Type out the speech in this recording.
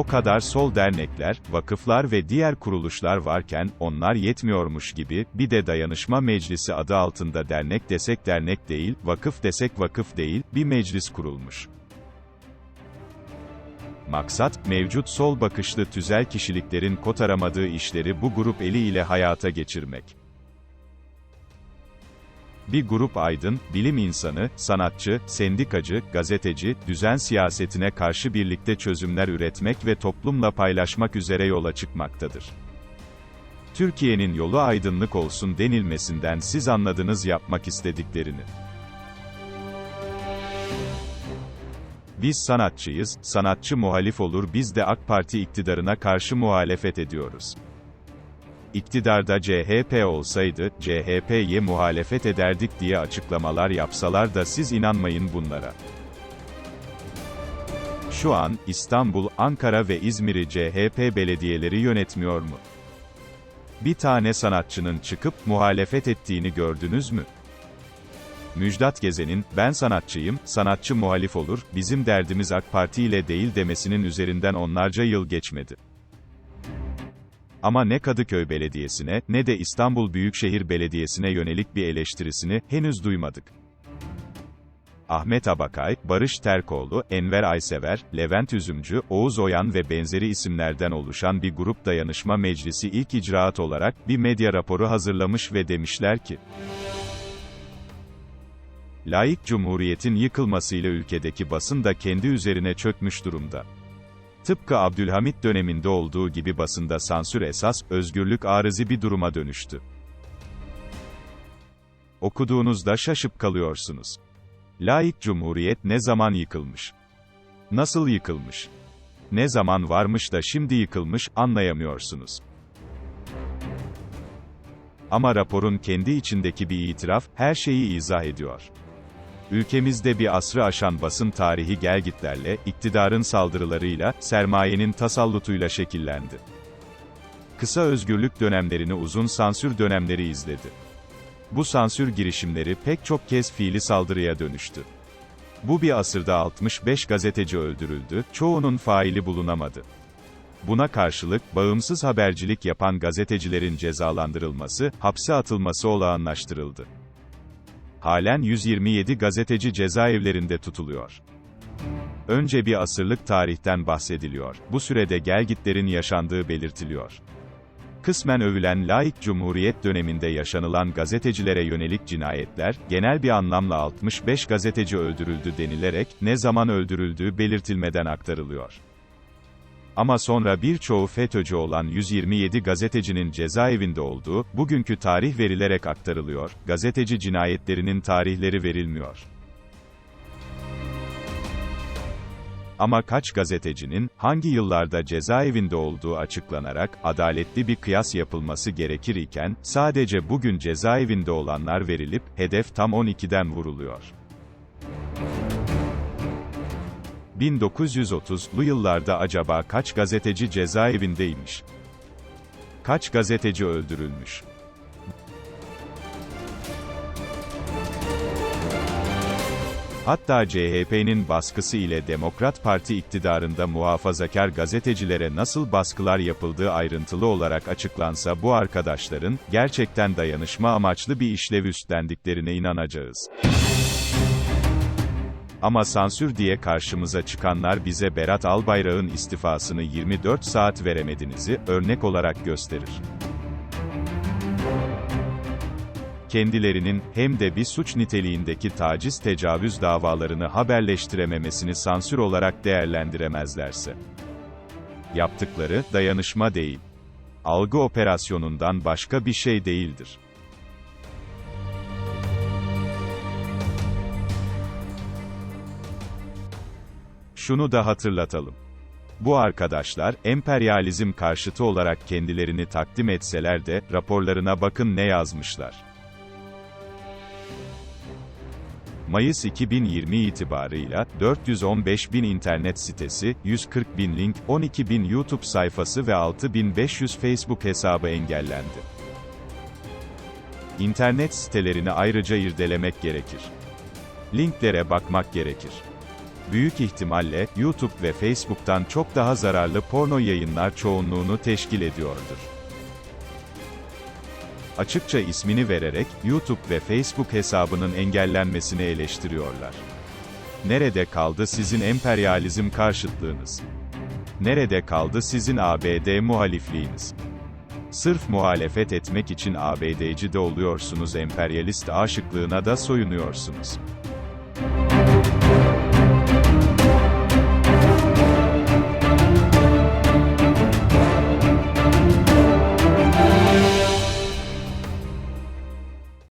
O kadar sol dernekler, vakıflar ve diğer kuruluşlar varken, onlar yetmiyormuş gibi, bir de dayanışma meclisi adı altında dernek desek dernek değil, vakıf desek vakıf değil, bir meclis kurulmuş. Maksat, mevcut sol bakışlı tüzel kişiliklerin kotaramadığı işleri bu grup eli ile hayata geçirmek. Bir grup aydın, bilim insanı, sanatçı, sendikacı, gazeteci, düzen siyasetine karşı birlikte çözümler üretmek ve toplumla paylaşmak üzere yola çıkmaktadır. Türkiye'nin yolu aydınlık olsun denilmesinden siz anladınız yapmak istediklerini. Biz sanatçıyız, sanatçı muhalif olur biz de AK Parti iktidarına karşı muhalefet ediyoruz. İktidarda CHP olsaydı, CHP'ye muhalefet ederdik diye açıklamalar yapsalar da siz inanmayın bunlara. Şu an, İstanbul, Ankara ve İzmir'i CHP belediyeleri yönetmiyor mu? Bir tane sanatçının çıkıp, muhalefet ettiğini gördünüz mü? Müjdat Gezen'in, ben sanatçıyım, sanatçı muhalif olur, bizim derdimiz AK Parti ile değil demesinin üzerinden onlarca yıl geçmedi. Ama ne Kadıköy Belediyesi'ne, ne de İstanbul Büyükşehir Belediyesi'ne yönelik bir eleştirisini, henüz duymadık. Ahmet Abakay, Barış Terkoğlu, Enver Aysever, Levent Üzümcü, Oğuz Oyan ve benzeri isimlerden oluşan bir grup dayanışma meclisi ilk icraat olarak, bir medya raporu hazırlamış ve demişler ki, Laik Cumhuriyet'in yıkılmasıyla ülkedeki basın da kendi üzerine çökmüş durumda. Tıpkı Abdülhamit döneminde olduğu gibi basında sansür esas, özgürlük arızi bir duruma dönüştü. Okuduğunuzda şaşıp kalıyorsunuz. Laik Cumhuriyet ne zaman yıkılmış? Nasıl yıkılmış? Ne zaman varmış da şimdi yıkılmış, anlayamıyorsunuz. Ama raporun kendi içindeki bir itiraf, her şeyi izah ediyor. Ülkemizde bir asrı aşan basın tarihi gelgitlerle, iktidarın saldırılarıyla, sermayenin tasallutuyla şekillendi. Kısa özgürlük dönemlerini uzun sansür dönemleri izledi. Bu sansür girişimleri pek çok kez fiili saldırıya dönüştü. Bu bir asırda 65 gazeteci öldürüldü, çoğunun faili bulunamadı. Buna karşılık, bağımsız habercilik yapan gazetecilerin cezalandırılması, hapse atılması olağanlaştırıldı. Halen 127 gazeteci cezaevlerinde tutuluyor. Önce bir asırlık tarihten bahsediliyor. Bu sürede gelgitlerin yaşandığı belirtiliyor. Kısmen övülen laik cumhuriyet döneminde yaşanılan gazetecilere yönelik cinayetler, genel bir anlamla 65 gazeteci öldürüldü denilerek, ne zaman öldürüldüğü belirtilmeden aktarılıyor. Ama sonra birçoğu FETÖ'cü olan 127 gazetecinin cezaevinde olduğu, bugünkü tarih verilerek aktarılıyor, gazeteci cinayetlerinin tarihleri verilmiyor. Ama kaç gazetecinin, hangi yıllarda cezaevinde olduğu açıklanarak, adaletli bir kıyas yapılması gerekir iken, sadece bugün cezaevinde olanlar verilip, hedef tam 12'den vuruluyor. 1930'lu yıllarda acaba kaç gazeteci cezaevindeymiş? Kaç gazeteci öldürülmüş? Hatta CHP'nin baskısı ile Demokrat Parti iktidarında muhafazakar gazetecilere nasıl baskılar yapıldığı ayrıntılı olarak açıklansa bu arkadaşların, gerçekten dayanışma amaçlı bir işlev üstlendiklerine inanacağız. Ama sansür diye karşımıza çıkanlar bize Berat Albayrak'ın istifasını 24 saat veremediğinizi örnek olarak gösterir. Kendilerinin, hem de bir suç niteliğindeki taciz tecavüz davalarını haberleştirememesini sansür olarak değerlendiremezlerse. Yaptıkları, dayanışma değil. Algı operasyonundan başka bir şey değildir. Şunu da hatırlatalım. Bu arkadaşlar, emperyalizm karşıtı olarak kendilerini takdim etseler de, raporlarına bakın ne yazmışlar. Mayıs 2020 itibarıyla, 415 bin internet sitesi, 140 bin link, 12 bin YouTube sayfası ve 6500 Facebook hesabı engellendi. İnternet sitelerini ayrıca irdelemek gerekir. Linklere bakmak gerekir. Büyük ihtimalle, YouTube ve Facebook'tan çok daha zararlı porno yayınlar çoğunluğunu teşkil ediyordur. Açıkça ismini vererek, YouTube ve Facebook hesabının engellenmesini eleştiriyorlar. Nerede kaldı sizin emperyalizm karşıtlığınız? Nerede kaldı sizin ABD muhalifliğiniz? Sırf muhalefet etmek için ABD'ci de oluyorsunuz emperyalist aşıklığına da soyunuyorsunuz.